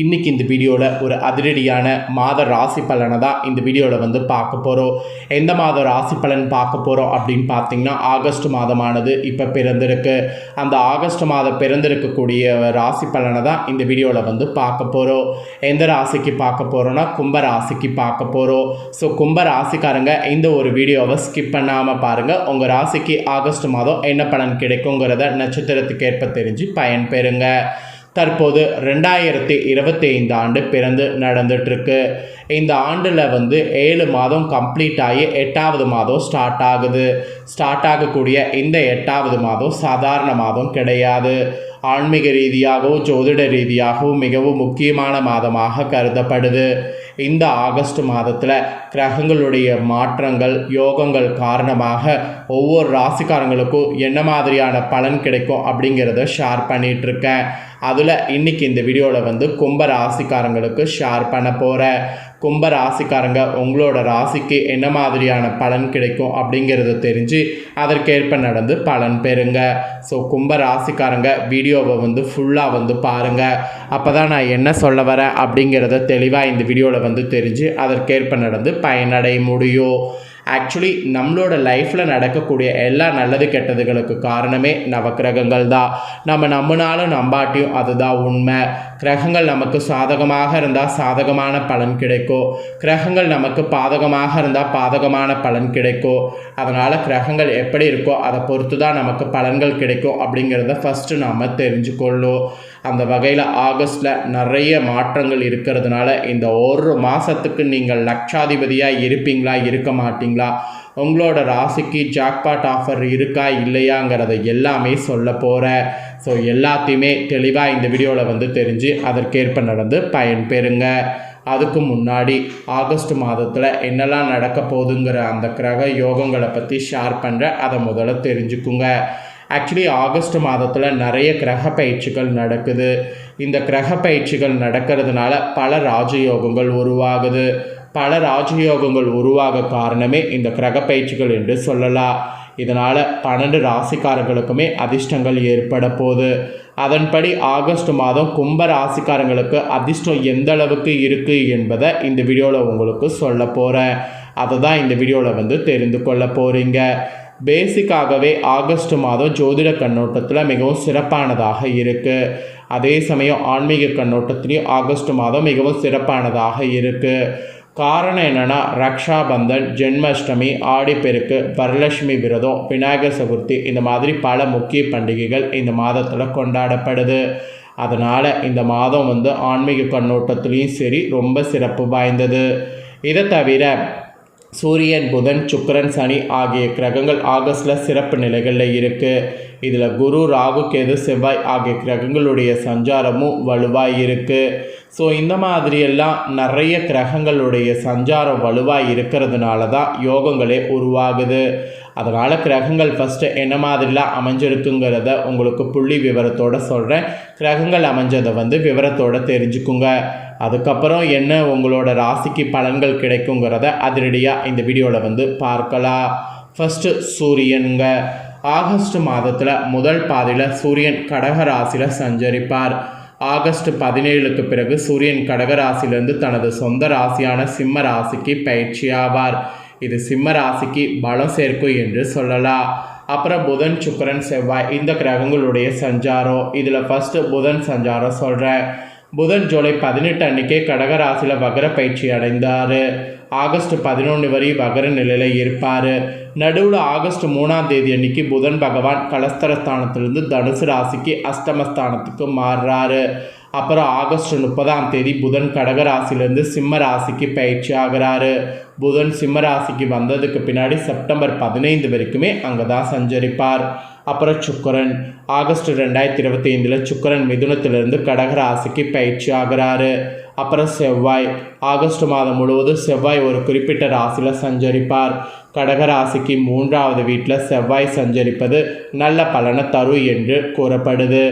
இன்றைக்கி இந்த வீடியோவில் ஒரு அதிரடியான மாத ராசி பலனை தான் இந்த வீடியோவில் வந்து பார்க்க போகிறோம் எந்த மாத ராசி பலன் பார்க்க போகிறோம் அப்படின்னு பார்த்தீங்கன்னா ஆகஸ்ட் மாதமானது இப்போ பிறந்திருக்கு. அந்த ஆகஸ்ட் மாதம் பிறந்திருக்கக்கூடிய ராசி பலனை தான் இந்த வீடியோவில் வந்து பார்க்க போகிறோம் எந்த ராசிக்கு பார்க்க போகிறோன்னா கும்ப ராசிக்கு பார்க்க போகிறோம் ஸோ கும்ப ராசிக்காரங்க இந்த ஒரு வீடியோவை ஸ்கிப் பண்ணாமல் பாருங்கள் உங்கள் ராசிக்கு ஆகஸ்ட் மாதம் என்ன பலன் கிடைக்குங்கிறத நட்சத்திரத்துக்கு ஏற்ப தெரிஞ்சு பயன்பெறுங்க. தற்போது ரெண்டாயிரத்தி இருபத்தி ஐந்து ஆண்டு பிறந்து நடந்துட்டுருக்கு. இந்த ஆண்டில் வந்து ஏழு மாதம் கம்ப்ளீட் ஆகி எட்டாவது மாதம் ஸ்டார்ட் ஆகுது. ஸ்டார்ட் ஆகக்கூடிய இந்த எட்டாவது மாதம் சாதாரண மாதம் கிடையாது. ஆன்மீக ரீதியாகவும் ஜோதிட ரீதியாகவும் மிகவும் முக்கியமான மாதமாக கருதப்படுது. இந்த ஆகஸ்ட் மாதத்தில் கிரகங்களுடைய மாற்றங்கள் யோகங்கள் காரணமாக ஒவ்வொரு ராசிக்காரங்களுக்கும் என்ன மாதிரியான பலன் கிடைக்கும் அப்படிங்கிறத ஷேர் பண்ணிகிட்ருக்கேன் அதில் இன்றைக்கி இந்த வீடியோவில் வந்து கும்ப ராசிக்காரங்களுக்கு ஷேர் பண்ண போகிறேன் கும்ப ராசிக்காரங்க உங்களோட ராசிக்கு என்ன மாதிரியான பலன் கிடைக்கும் அப்படிங்கிறத தெரிஞ்சு அதற்கேற்ப நடந்து பலன் பெறுங்க. ஸோ கும்ப ராசிக்காரங்க வீடியோவை வந்து ஃபுல்லாக வந்து பாருங்கள் அப்போ தான் நான் என்ன சொல்ல வரேன் அப்படிங்கிறத தெளிவாக இந்த வீடியோவில் வந்து தெரிஞ்சு அதற்கேற்ப நடந்து பயனடைய முடியும். ஆக்சுவலி நம்மளோட லைஃப்பில் நடக்கக்கூடிய எல்லா நல்லது கெட்டதுகளுக்கு காரணமே நவக்கிரகங்கள் தான் நம்ம நம்பினாலும் நம்பாட்டியும் அதுதான் உண்மை. கிரகங்கள் நமக்கு சாதகமாக இருந்தால் சாதகமான பலன் கிடைக்கும். கிரகங்கள் நமக்கு பாதகமாக இருந்தால் பாதகமான பலன் கிடைக்கும். அதனால் கிரகங்கள் எப்படி இருக்கோ அதை பொறுத்து தான் நமக்கு பலன்கள் கிடைக்கும் அப்படிங்கிறத ஃபஸ்ட்டு நாம் தெரிஞ்சுக்கொள்ளும். அந்த வகையில் ஆகஸ்டில் நிறைய மாற்றங்கள் இருக்கிறதுனால இந்த ஒரு மாதத்துக்கு நீங்கள் லட்சாதிபதியாக இருப்பீங்களா இருக்க மாட்டீங்களா? உங்களோட ராசிக்கு ஜாக்பாட் ஆஃபர் இருக்கா இல்லையாங்கிறத எல்லாமே சொல்ல போகிறேன் ஸோ எல்லாத்தையுமே தெளிவாக இந்த வீடியோவில் வந்து தெரிஞ்சு அதற்கேற்ப நடந்து பயன் பெறுங்க அதுக்கு முன்னாடி ஆகஸ்ட் மாதத்தில் என்னெல்லாம் நடக்க போகுதுங்கிற அந்த கிரக யோகங்களை பற்றி ஷேர் பண்ணுற அதை முதல்ல தெரிஞ்சுக்குங்க. ஆக்சுவலி ஆகஸ்ட் மாதத்தில் நிறைய கிரக பயிற்சிகள் நடக்குது. இந்த கிரக பயிற்சிகள் நடக்கிறதுனால பல ராஜயோகங்கள் உருவாகுது. பல ராஜயோகங்கள் உருவாக காரணமே இந்த கிரக பயிற்சிகள் என்று சொல்லலாம். இதனால் பன்னெண்டு ராசிக்காரர்களுக்குமே அதிர்ஷ்டங்கள் ஏற்பட போகுது. அதன்படி ஆகஸ்ட் மாதம் கும்ப ராசிக்காரங்களுக்கு அதிர்ஷ்டம் எந்த அளவுக்கு இருக்குது என்பதை இந்த வீடியோவில் உங்களுக்கு சொல்ல போகிறேன் அதை தான் இந்த வீடியோவில் வந்து தெரிந்து கொள்ள போகிறீங்க பேசிக்காகவே ஆகஸ்ட் மாதம் ஜோதிட கண்ணோட்டத்தில் மிகவும் சிறப்பானதாக இருக்குது அதே சமயம் ஆன்மீக கண்ணோட்டத்திலையும் ஆகஸ்ட் மாதம் மிகவும் சிறப்பானதாக இருக்குது காரணம் என்னென்னா ரக்ஷாபந்தன் ஜென்மாஷ்டமி ஆடிப்பெருக்கு வரலட்சுமி விரதம் விநாயகர் சதுர்த்தி இந்த மாதிரி பல முக்கிய பண்டிகைகள் இந்த மாதத்தில் கொண்டாடப்படுது. அதனால் இந்த மாதம் வந்து ஆன்மீக கண்ணோட்டத்துலேயும் சரி ரொம்ப சிறப்பு வாய்ந்தது. இதை தவிர சூரியன் புதன் சுக்கரன் சனி ஆகிய கிரகங்கள் ஆகஸ்டில் சிறப்பு நிலைகளில் இருக்குது இதில் குரு ராகு கேது செவ்வாய் ஆகிய கிரகங்களுடைய சஞ்சாரமும் வலுவாக இருக்குது ஸோ இந்த மாதிரியெல்லாம் நிறைய கிரகங்களுடைய சஞ்சாரம் வலுவாக இருக்கிறதுனால தான் யோகங்களே உருவாகுது. அதனால் கிரகங்கள் ஃபஸ்ட்டு என்ன மாதிரிலாம் அமைஞ்சிருக்குங்கிறத உங்களுக்கு புள்ளி விவரத்தோடு சொல்கிறேன் கிரகங்கள் அமைஞ்சதை வந்து விவரத்தோடு தெரிஞ்சுக்குங்க. அதுக்கப்புறம் என்ன உங்களோட ராசிக்கு பலன்கள் கிடைக்குங்கிறத அதிரடியாக இந்த வீடியோவில் வந்து பார்க்கலாம். ஃபஸ்ட்டு சூரியனுங்க. ஆகஸ்ட் மாதத்தில் முதல் பாதியில் சூரியன் கடக ராசியில் சஞ்சரிப்பார். ஆகஸ்ட் பதினேழுக்கு பிறகு சூரியன் கடக ராசியிலிருந்து தனது சொந்த ராசியான சிம்ம ராசிக்கு பயிற்சியாவார் இது சிம்ம ராசிக்கு பலம் சேர்க்கும் என்று சொல்லலாம். அப்புறம் புதன் சுக்கரன் செவ்வாய் இந்த கிரகங்களுடைய சஞ்சாரம். இதில் ஃபஸ்ட்டு புதன் சஞ்சாரம் சொல்கிறேன் புதன் ஜூலை பதினெட்டு அன்னைக்கே கடகராசியில் வகர பயிற்சி அடைந்தார். ஆகஸ்ட் பதினொன்று வரை வகர நிலையில் இருப்பார். நடுவில் ஆகஸ்ட் மூணாம் தேதி அன்னைக்கு புதன் பகவான் கலஸ்தரஸ்தானத்திலிருந்து தனுசு ராசிக்கு அஷ்டமஸ்தானத்துக்கு மாறுறாரு. அப்புறம் ஆகஸ்ட் முப்பதாம் தேதி புதன் கடகராசிலேருந்து சிம்ம ராசிக்கு பயிற்சி ஆகிறாரு. புதன் சிம்ம ராசிக்கு வந்ததுக்கு பின்னாடி செப்டம்பர் பதினைந்து வரைக்குமே அங்கே தான் சஞ்சரிப்பார். அப்புறம் சுக்கரன். ஆகஸ்ட் ரெண்டாயிரத்தி இருபத்தி ஐந்தில் சுக்கரன் மிதுனத்திலிருந்து கடகராசிக்கு பயிற்சி ஆகிறாரு. அப்புறம் செவ்வாய். ஆகஸ்ட் மாதம் முழுவதும் செவ்வாய் ஒரு குறிப்பிட்ட ராசியில் சஞ்சரிப்பார். கடகராசிக்கு மூன்றாவது வீட்டில் செவ்வாய் சஞ்சரிப்பது நல்ல பலனை தரும் என்று கூறப்படுது.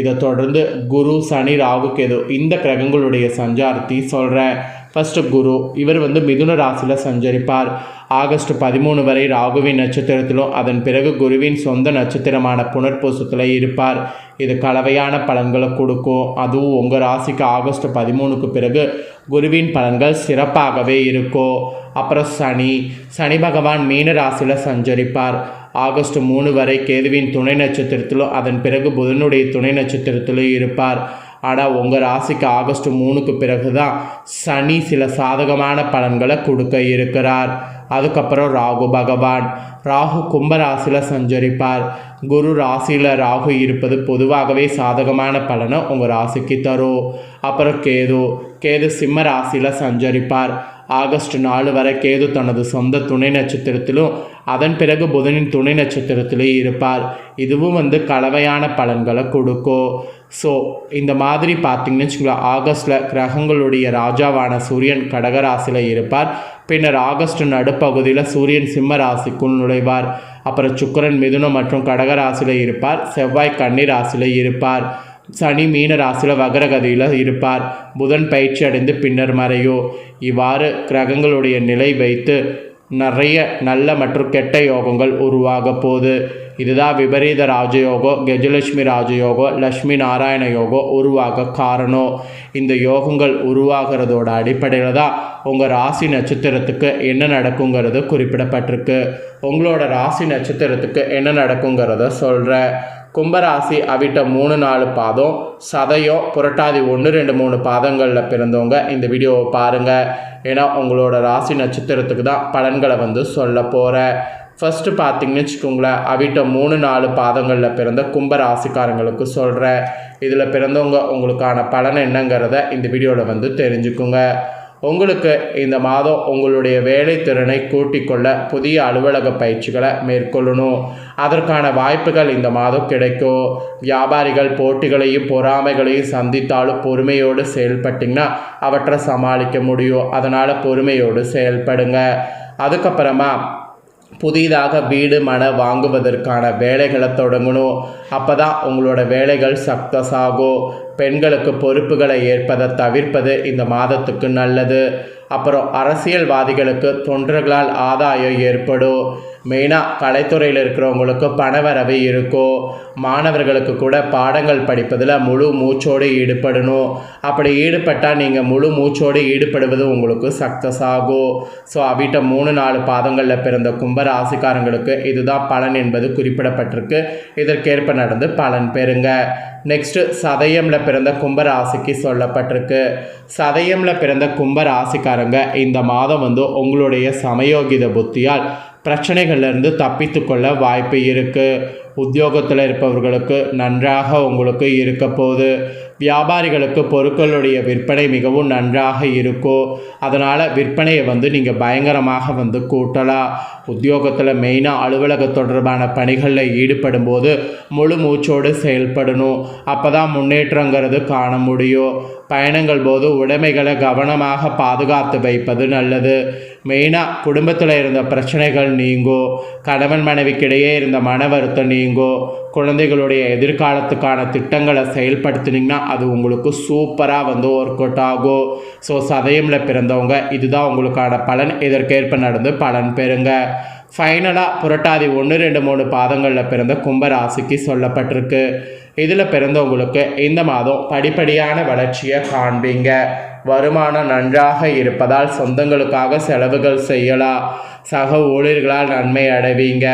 இதை தொடர்ந்து குரு சனி ராகு கேது இந்த கிரகங்களுடைய சஞ்சாரத்தை சொல்கிறேன் ஃபஸ்ட்டு குரு இவர் வந்து மிதுன ராசியில் சஞ்சரிப்பார். ஆகஸ்ட் பதிமூணு வரை ராகுவின் நட்சத்திரத்திலும் அதன் பிறகு குருவின் சொந்த நட்சத்திரமான புனர்பூசத்தில் இருப்பார். இது கலவையான பலன்களை கொடுக்கும். அதுவும் உங்கள் ராசிக்கு ஆகஸ்ட் பதிமூணுக்கு பிறகு குருவின் பலன்கள் சிறப்பாகவே இருக்கும். அப்புறம் சனி சனி பகவான் மீன ராசியில் சஞ்சரிப்பார். ஆகஸ்ட் மூணு வரை கேதுவின் துணை நட்சத்திரத்திலும் அதன் பிறகு புதனுடைய துணை நட்சத்திரத்திலும் இருப்பார். ஆனால் உங்கள் ராசிக்கு ஆகஸ்ட் மூணுக்கு பிறகு தான் சனி சில சாதகமான பலன்களை கொடுக்க இருக்கிறார். அதுக்கப்புறம் ராகு பகவான். ராகு கும்ப ராசியில் சஞ்சரிப்பார். குரு ராசியில் ராகு இருப்பது பொதுவாகவே சாதகமான பலனை உங்கள் ராசிக்கு தரும். அப்புறம் கேது. கேது சிம்ம ராசியில் சஞ்சரிப்பார். ஆகஸ்ட் நாலு வரை கேது தனது சொந்த துணை நட்சத்திரத்திலும் அதன் பிறகு புதனின் துணை நட்சத்திரத்திலே இருப்பார். இதுவும் வந்து கலவையான பலன்களை கொடுக்கும். ஸோ இந்த மாதிரி பார்த்தீங்கன்னு வச்சுக்கோங்களேன் ஆகஸ்ட்டில் கிரகங்களுடைய ராஜாவான சூரியன் கடகராசியில் இருப்பார். பின்னர் ஆகஸ்ட் நடுப்பகுதியில் சூரியன் சிம்ம ராசிக்குள் நுழைவார். அப்புறம் சுக்கிரன் மிதுனம் மற்றும் கடகராசியில் இருப்பார். செவ்வாய் கன்னி ராசியில் இருப்பார். சனி மீன ராசியில் வகரகதியில் இருப்பார். புதன் பயிற்சி அடைந்து பின்னர் மறையோ இவ்வாறு கிரகங்களுடைய நிலை வைத்து நிறைய நல்ல மற்றும் கெட்ட யோகங்கள் உருவாக போகுது. இதுதான் விபரீத ராஜயோகம் கஜலட்சுமி ராஜயோகம் லக்ஷ்மி நாராயண யோகம் உருவாக காரணம் இந்த யோகங்கள் உருவாகிறதோட அடிப்படையில் தான் உங்கள் ராசி நட்சத்திரத்துக்கு என்ன நடக்குங்கிறது குறிப்பிடப்பட்டிருக்கு உங்களோட ராசி நட்சத்திரத்துக்கு என்ன நடக்குங்கிறத சொல்கிறேன் கும்பராசி அவிட்ட மூணு நாலு பாதம் சதயம் புரட்டாதி ஒன்று ரெண்டு மூணு பாதங்களில் பிறந்தவங்க இந்த வீடியோவை பாருங்கள் ஏன்னா உங்களோட ராசி நட்சத்திரத்துக்கு தான் பலன்களை வந்து சொல்ல போகிறேன் ஃபஸ்ட்டு பார்த்தீங்கன்னு வச்சுக்கோங்களேன் அவிட்ட மூணு நாலு பாதங்களில் பிறந்த கும்ப ராசிக்காரங்களுக்கு சொல்கிறேன் இதில் பிறந்தவங்க உங்களுக்கான பலன் என்னங்கிறத இந்த வீடியோவில் வந்து தெரிஞ்சுக்குங்க. உங்களுக்கு இந்த மாதம் உங்களுடைய வேலை திறனை கூட்டிக்கொள்ள புதிய அலுவலக பயிற்சிகளை மேற்கொள்ளணும். அதற்கான வாய்ப்புகள் இந்த மாதம் கிடைக்கும். வியாபாரிகள் போட்டிகளையும் பொறாமைகளையும் சந்தித்தாலும் பொறுமையோடு செயல்பட்டிங்கன்னா அவற்றை சமாளிக்க முடியும். அதனால் பொறுமையோடு செயல்படுங்க. அதுக்கப்புறமா புதிதாக வீடு மன வாங்குவதற்கான வேலைகளை தொடங்கணும். அப்போ தான் உங்களோட வேலைகள் சக்ஸஸ் ஆகும். பெண்களுக்கு பொறுப்புகளை ஏற்பதை தவிர்ப்பது இந்த மாதத்துக்கு நல்லது. அப்புறம் அரசியல்வாதிகளுக்கு தொண்டர்களால் ஆதாயம் ஏற்படும். மெயினாக கலைத்துறையில் இருக்கிறவங்களுக்கு பணவரவு இருக்கும். மாணவர்களுக்கு கூட பாடங்கள் படிப்பதில் முழு மூச்சோடு ஈடுபடணும். அப்படி ஈடுபட்டால் நீங்கள் முழு மூச்சோடு ஈடுபடுவது உங்களுக்கு சக்ஸஸ் ஆகும். ஸோ அவிட்ட மூணு நாலு பாதங்களில் பிறந்த கும்பராசிக்காரங்களுக்கு இதுதான் பலன் என்பது குறிப்பிடப்பட்டிருக்கு. இதற்கேற்ப நடந்து பலன் பெறுங்க. நெக்ஸ்ட்டு சதயமில் பிறந்த கும்பராசிக்கு சொல்லப்பட்டிருக்கு. சதயமில் பிறந்த கும்பராசிக்காரங்க ராசிக்காரங்க இந்த மாதம் வந்து உங்களுடைய சமயோகித புத்தியால் பிரச்சனைகள்லேருந்து தப்பித்து கொள்ள வாய்ப்பு இருக்குது உத்தியோகத்தில் இருப்பவர்களுக்கு நன்றாக உங்களுக்கு இருக்க போகுது. வியாபாரிகளுக்கு பொருட்களுடைய விற்பனை மிகவும் நன்றாக இருக்கும் அதனால் விற்பனையை வந்து நீங்கள் பயங்கரமாக வந்து கூட்டலாம். உத்தியோகத்தில் மெயினாக அலுவலக தொடர்பான பணிகளில் ஈடுபடும் போது முழு மூச்சோடு செயல்படணும். அப்போ தான் முன்னேற்றங்கிறது காண முடியும். பயணங்கள் போது உடைமைகளை கவனமாக பாதுகாத்து வைப்பது நல்லது. மெயினாக குடும்பத்தில் இருந்த பிரச்சனைகள் நீங்கும் கணவன் மனைவிக்கிடையே இருந்த மன வருத்தம் நீங்கும் குழந்தைகளுடைய எதிர்காலத்துக்கான திட்டங்களை செயல்படுத்தினீங்கன்னா அது உங்களுக்கு சூப்பராக வந்து ஒர்க் அவுட் ஆகும். ஸோ சதயமில் பிறந்தவங்க இதுதான் உங்களுக்கான பலன். இதற்கேற்ப நடந்து பலன் பெறுங்க. ஃபைனலாக புரட்டாதி ஒன்று ரெண்டு மூணு பாதங்களில் பிறந்த கும்பராசிக்கு சொல்லப்பட்டிருக்கு. இதில் பிறந்தவங்களுக்கு இந்த மாதம் படிப்படியான வளர்ச்சியை காண்பீங்க. வருமானம் நன்றாக இருப்பதால் சொந்தங்களுக்காக செலவுகள் செய்யலாம். சக ஊழியர்களால் நன்மை அடைவீங்க.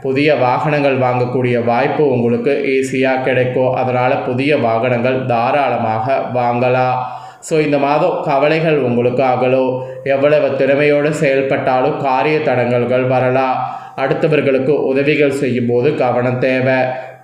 புதிய வாகனங்கள் வாங்கக்கூடிய வாய்ப்பு உங்களுக்கு ஈஸியாக கிடைக்கும். அதனால் புதிய வாகனங்கள் தாராளமாக வாங்கலாம். ஸோ இந்த மாதம் கவலைகள் உங்களுக்கு அகலோ எவ்வளவு திறமையோடு செயல்பட்டாலும் காரிய தடங்கல்கள் வரலாம் அடுத்தவர்களுக்கு உதவிகள் செய்யும்போது கவனம் தேவை.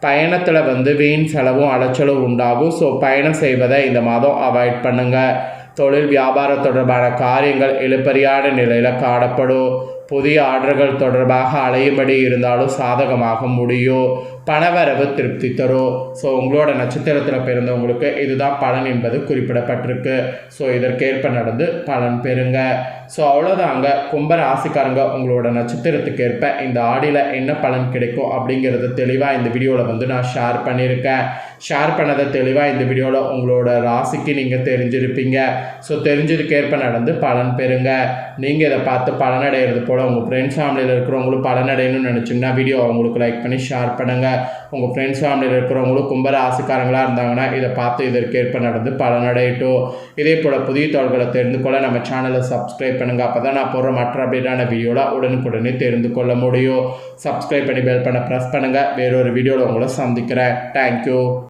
பயணத்தில் வந்து வீண் செலவும் அலைச்சலும் உண்டாகும். ஸோ பயணம் செய்வதை இந்த மாதம் அவாய்ட் பண்ணுங்கள் தொழில் வியாபாரம் தொடர்பான காரியங்கள் இழுப்பறியான நிலையில் காணப்படும். புதிய ஆர்டர்கள் தொடர்பாக அலையும்படி இருந்தாலும் சாதகமாக முடியும் பணவரவு திருப்தி தரும் ஸோ உங்களோட நட்சத்திரத்தில் பிறந்தவங்களுக்கு இதுதான் பலன் என்பது குறிப்பிடப்பட்டிருக்கு. ஸோ இதற்கேற்ப நடந்து பலன் பெறுங்க. ஸோ அவ்வளோதாங்க கும்ப ராசிக்காரங்க உங்களோட நட்சத்திரத்துக்கு ஏற்ப இந்த ஆடியில் என்ன பலன் கிடைக்கும் அப்படிங்கிறத தெளிவாக இந்த வீடியோவில் வந்து நான் ஷேர் பண்ணியிருக்கேன். ஷேர் பண்ணதை தெளிவாக இந்த வீடியோவில் உங்களோட ராசிக்கு நீங்கள் தெரிஞ்சிருப்பீங்க. ஸோ தெரிஞ்சதுக்கேற்ப நடந்து பலன் பெறுங்க. நீங்கள் இதை பார்த்து பலனடைகிறது போல் உங்கள் ஃப்ரெண்ட்ஸ் ஃபேமிலியில் இருக்கிறவங்களும் பலனடையணும்னு நினச்சிங்கன்னா வீடியோ அவங்களுக்கு லைக் பண்ணி ஷேர் பண்ணுங்கள் உங்கள் ஃப்ரெண்ட்ஸ் ஃபேமிலியில் இருக்கிறவங்களும் கும்ப ராசிக்காரங்களாக இருந்தாங்கன்னா இதை பார்த்து இதற்கேற்ப நடந்து பலனடையட்டும். இதே போல் புதிய தொடர்களை தெரிந்து கொள்ள நம்ம சேனலை சப்ஸ்கிரைப் பண்ணுங்கள் அப்போ தான் நான் போடுற மற்ற அப்டேட்டான வீடியோவில் உடனுக்குடனே தெரிந்து கொள்ள முடியும். சப்ஸ்கிரைப் பண்ணி பெல் பண்ண ப்ரெஸ் பண்ணுங்கள் வேறொரு வீடியோவில் உங்களை சந்திக்கிறேன். தேங்க்யூ